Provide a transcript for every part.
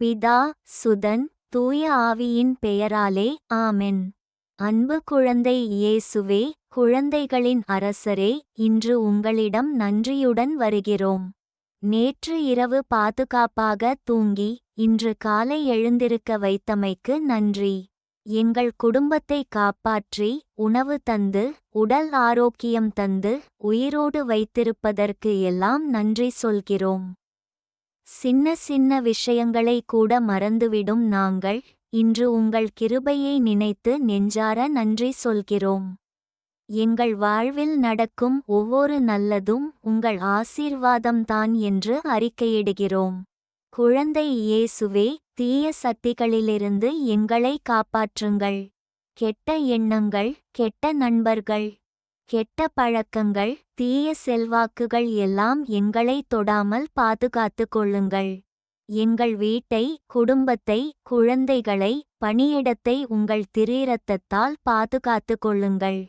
பிதா சுதன் தூய ஆவியின் பெயராலே ஆமென். அன்பு குழந்தை இயேசுவே குழந்தைகளின் அரசரே இன்று உங்களிடம் நன்றியுடன் வருகிறோம். நேற்று இரவு பாதுகாப்பாக தூங்கி இன்று காலை எழுந்திருக்க வைத்தமைக்கு நன்றி. எங்கள் குடும்பத்தை காப்பாற்றி உணவு தந்து உடல் ஆரோக்கியம் தந்து உயிரோடு வைத்திருப்பதற்கு எல்லாம் நன்றி சொல்கிறோம். சின்ன சின்ன விஷயங்களை கூட மறந்துவிடும் நாங்கள். இன்று உங்கள் கிருபையை நினைத்து நெஞ்சார நன்றி சொல்கிறோம். எங்கள் வாழ்வில் நடக்கும் ஒவ்வொரு நல்லதும் உங்கள் ஆசீர்வாதம்தான் என்று அறிக்கையிடுகிறோம். குழந்தை இயேசுவே தீய சக்திகளிலிருந்து எங்களை காப்பாற்றுங்கள். கெட்ட எண்ணங்கள் கெட்ட நண்பர்கள். கெட்ட பழக்கங்கள் தீய செல்வாக்குகள் எல்லாம் எங்களை தொடாமல் பாதுகாத்து கொள்ளுங்கள். எங்கள் வீட்டை குடும்பத்தை குழந்தைகளை பணியிடத்தை உங்கள் திரீரத்தத்தால் பாதுகாத்து கொள்ளுங்கள்.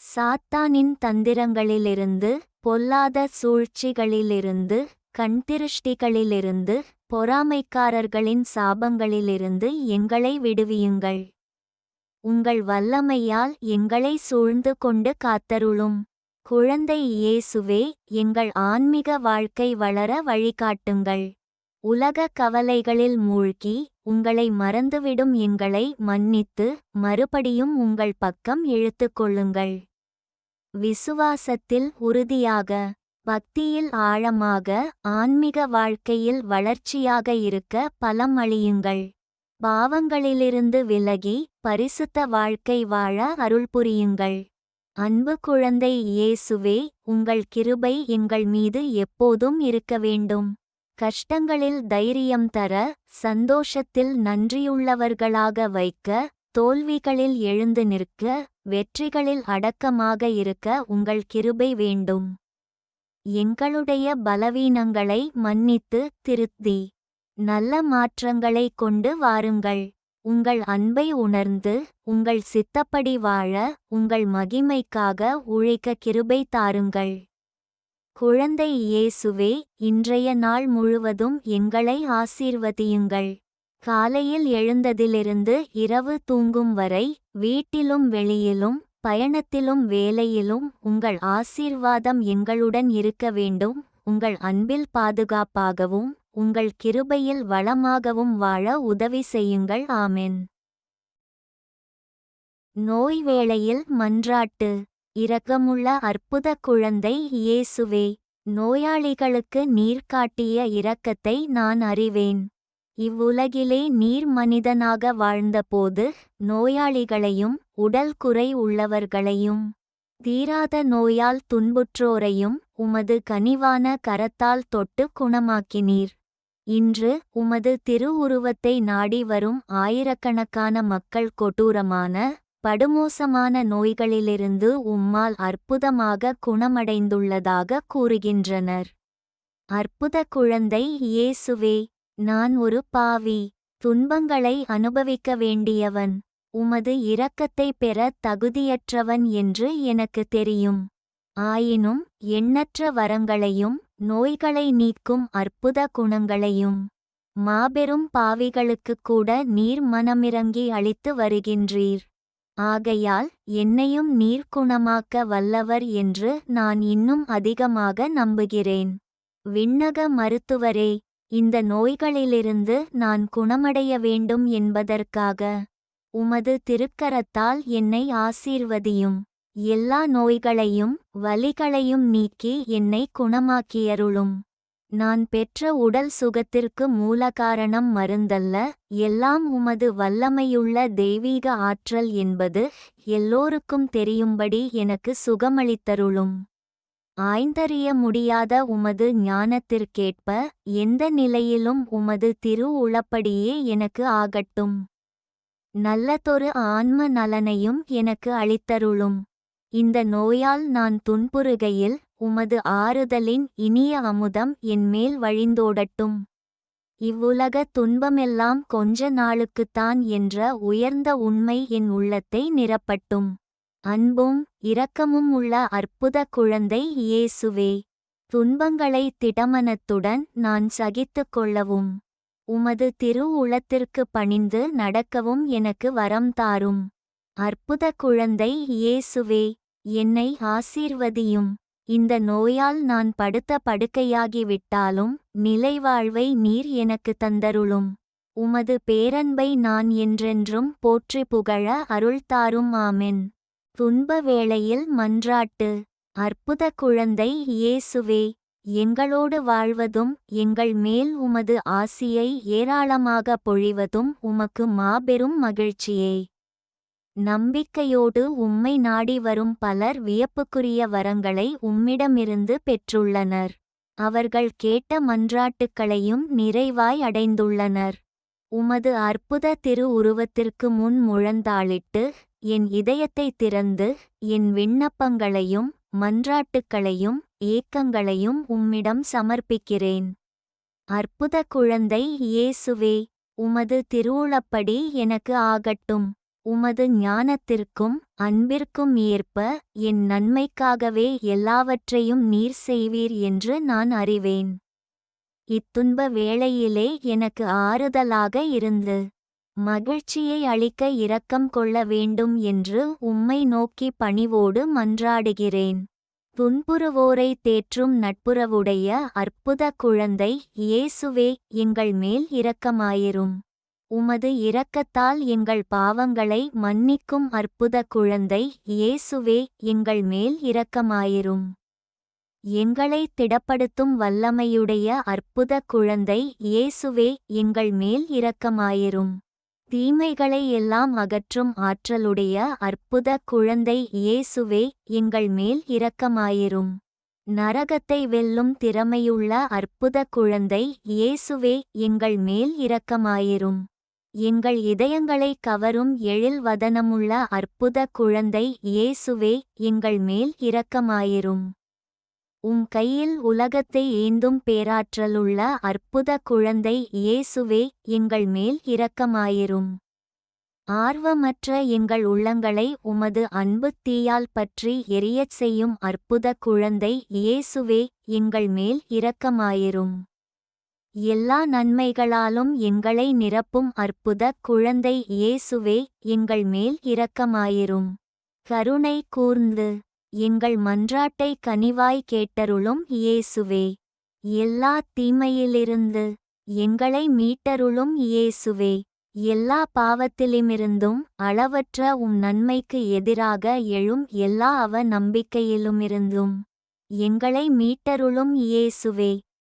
சாத்தானின் தந்திரங்களிலிருந்து பொல்லாத சூழ்ச்சிகளிலிருந்து கண்திருஷ்டிகளிலிருந்து பொறாமைக்காரர்களின் சாபங்களிலிருந்து எங்களை விடுவியுங்கள். உங்கள் வல்லமையால் எங்களை சூழ்ந்து கொண்டு காத்தருளும். குழந்தை இயேசுவே எங்கள் ஆன்மீக வாழ்க்கை வளர வழிகாட்டுங்கள். உலக கவலைகளில் மூழ்கி உங்களை மறந்துவிடும் எங்களை மன்னித்து மறுபடியும் உங்கள் பக்கம் இழுத்துக் கொள்ளுங்கள். விசுவாசத்தில் உறுதியாக பக்தியில் ஆழமாக ஆன்மீக வாழ்க்கையில் வளர்ச்சியாக இருக்க பலம் அழியுங்கள் பாவங்களிலிருந்து விலகி பரிசுத்த வாழ்க்கை வாழ அருள் புரியுங்கள். அன்பு குழந்தை இயேசுவே உங்கள் கிருபை எங்கள் மீது எப்போதும் இருக்க வேண்டும். கஷ்டங்களில் தைரியம் தர சந்தோஷத்தில் நன்றியுள்ளவர்களாக வைக்க தோல்விகளில் எழுந்து நிற்க வெற்றிகளில் அடக்கமாக இருக்க உங்கள் கிருபை வேண்டும். எங்களுடைய பலவீனங்களை மன்னித்து திருத்தி. நல்ல மாற்றங்களை கொண்டு வாருங்கள். உங்கள் அன்பை உணர்ந்து உங்கள் சித்தப்படி வாழ உங்கள் மகிமைக்காக உழைக்க கிருபை தாருங்கள். குழந்தை இயேசுவே இன்றைய நாள் முழுவதும் எங்களை ஆசீர்வதியுங்கள். காலையில் எழுந்ததிலிருந்து இரவு தூங்கும் வரை வீட்டிலும் வெளியிலும் பயணத்திலும் வேலையிலும் உங்கள் ஆசீர்வாதம் எங்களுடன் இருக்க வேண்டும். உங்கள் அன்பில் பாதுகாப்பாகவும் உங்கள் கிருபையில் வளமாகவும் வாழ உதவி செய்யுங்கள். ஆமென். நோய் வேளையில் மன்றாட்டு. இரக்கமுள்ள அற்புத குழந்தை இயேசுவே நோயாளிகளுக்கு நீர் காட்டிய இரக்கத்தை நான் அறிவேன். இவ்வுலகிலே நீர் மனிதனாக வாழ்ந்தபோது நோயாளிகளையும் உடல் குறை உள்ளவர்களையும் தீராத நோயால் துன்புற்றோரையும் உமது கனிவான கரத்தால் தொட்டு குணமாக்கினீர். இன்று உமது திருவுருவத்தை நாடி வரும் ஆயிரக்கணக்கான மக்கள் கொடூரமான படுமோசமான நோய்களிலிருந்து உம்மால் அற்புதமாக குணமடைந்துள்ளதாக கூறுகின்றனர். அற்புத குழந்தை இயேசுவே நான் ஒரு பாவி துன்பங்களை அனுபவிக்க வேண்டியவன் உமது இரக்கத்தை பெற தகுதியற்றவன் என்று எனக்கு தெரியும். ஆயினும் எண்ணற்ற வரங்களையும் நோய்களை நீக்கும் அற்புத குணங்களையும் மாபெரும் பாவிகளுக்குக் கூட நீர் மனமிறங்கி அளித்து வருகின்றீர். ஆகையால் என்னையும் நீர் குணமாக்க வல்லவர் என்று நான் இன்னும் அதிகமாக நம்புகிறேன். விண்ணக மருத்துவரே இந்த நோய்களிலிருந்து நான் குணமடைய வேண்டும் என்பதற்காக உமது திருக்கரத்தால் என்னை ஆசீர்வதியும். எல்லா நோய்களையும் வலிகளையும் நீக்கி என்னை குணமாக்கியருளும். நான் பெற்ற உடல் சுகத்திற்கு மூலகாரணம் மருந்தல்ல எல்லாம் உமது வல்லமையுள்ள தெய்வீக ஆற்றல் என்பது எல்லோருக்கும் தெரியும்படி எனக்கு சுகமளித்தருளும். ஆய்ந்தறிய முடியாத உமது ஞானத்திற்கேற்ப எந்த நிலையிலும் உமது திரு உளப்படியே எனக்கு ஆகட்டும். நல்லதொரு ஆன்ம நலனையும் எனக்கு அளித்தருளும். இந்த நோயால் நான் துன்புறுகையில் உமது ஆறுதலின் இனிய அமுதம் என்மேல் வழிந்தோடட்டும். இவ்வுலக துன்பமெல்லாம் கொஞ்ச நாளுக்குத்தான் என்ற உயர்ந்த உண்மை என் உள்ளத்தை நிரப்பட்டும். அன்பும் இரக்கமும் உள்ள அற்புத குழந்தை இயேசுவே. துன்பங்களை திடமனத்துடன் நான் சகித்துக் கொள்ளவும். உமது திரு உளத்திற்கு பணிந்து நடக்கவும் எனக்கு வரம் தாரும். அற்புத குழந்தை இயேசுவே என்னை ஆசீர்வதியும். இந்த நோயால் நான் படுத்த படுக்கையாகிவிட்டாலும் நிலைவாழ்வை நீர் எனக்கு தந்தருளும். உமது பேரன்பை நான் என்றென்றும் போற்றி புகழ அருள்தாரும் ஆமென். துன்ப வேளையில் மன்றாட்டு. அற்புத குழந்தை இயேசுவே எங்களோடு வாழ்வதும் எங்கள் மேல் உமது ஆசியை ஏராளமாக பொழிவதும் உமக்கு மாபெரும் மகிழ்ச்சியே. நம்பிக்கையோடு உம்மை நாடி வரும் பலர் வியப்புக்குரிய வரங்களை உம்மிடமிருந்து பெற்றுள்ளனர். அவர்கள் கேட்ட மன்றாட்டுக்களையும் நிறைவாய் அடைந்துள்ளனர். உமது அற்புத திரு உருவத்திற்கு முன் முழந்தாளிட்டு என் இதயத்தை திறந்து என் விண்ணப்பங்களையும் மன்றாட்டுக்களையும் ஏக்கங்களையும் உம்மிடம் சமர்ப்பிக்கிறேன். அற்புத குழந்தை இயேசுவே உமது திருவுளப்படி எனக்கு ஆகட்டும். உமது ஞானத்திற்கும் அன்பிற்கும் ஏற்ப என் நன்மைக்காகவே எல்லாவற்றையும் நீர் செய்வீர் என்று நான் அறிவேன். இத்துன்ப வேளையிலே எனக்கு ஆறுதலாக இருந்து மகிழ்ச்சியை அளிக்க இரக்கம் கொள்ள வேண்டும் என்று உம்மை நோக்கி பணிவோடு மன்றாடுகிறேன். துன்புறுவோரை தேற்றும் நட்புறவுடைய அற்புத குழந்தை இயேசுவே எங்கள் மேல் இரக்கமாயிரும். உமது இரக்கத்தால் எங்கள் பாவங்களை மன்னிக்கும் அற்புத குழந்தை இயேசுவே எங்கள் மேல் இரக்கமாயிரும். எங்களை திடப்படுத்தும் வல்லமையுடைய அற்புத குழந்தை இயேசுவே எங்கள் மேல் இரக்கமாயிரும். தீமைகளை எல்லாம் அகற்றும் ஆற்றலுடைய அற்புத குழந்தை இயேசுவே எங்கள் மேல் இரக்கமாயிரும். நரகத்தை வெல்லும் திறமையுள்ள அற்புத குழந்தை இயேசுவே எங்கள் மேல் இரக்கமாயிரும். எங்கள் இதயங்களை கவரும் எழில் வதனமுள்ள அற்புத குழந்தை இயேசுவே எங்கள் மேல் இரக்கமாயிரும். உம் கையில் உலகத்தை ஏந்தும் பேராற்றலுள்ள அற்புத குழந்தை இயேசுவே எங்கள் மேல் இரக்கமாயிரும். ஆர்வமற்ற எங்கள் உள்ளங்களை உமது அன்பு தீயால் பற்றி எரியச் செய்யும் அற்புத குழந்தை இயேசுவே எங்கள் மேல் இரக்கமாயிரும். எல்லா நன்மைகளாலும் எங்களை நிரப்பும் அற்புத குழந்தை இயேசுவே எங்கள் மேல் இரக்கமாயிரும். கருணை கூர்ந்து எங்கள் மன்றாட்டை கனிவாய் கேட்டருளும் இயேசுவே. எல்லா தீமையிலிருந்து எங்களை மீட்டருளும் இயேசுவே. எல்லா பாவத்திலுமிருந்தும் அளவற்ற உம் நன்மைக்கு எதிராக எழும் எல்லா அவ நம்பிக்கையிலுமிருந்தும் எங்களை மீட்டருளும் இயேசுவே.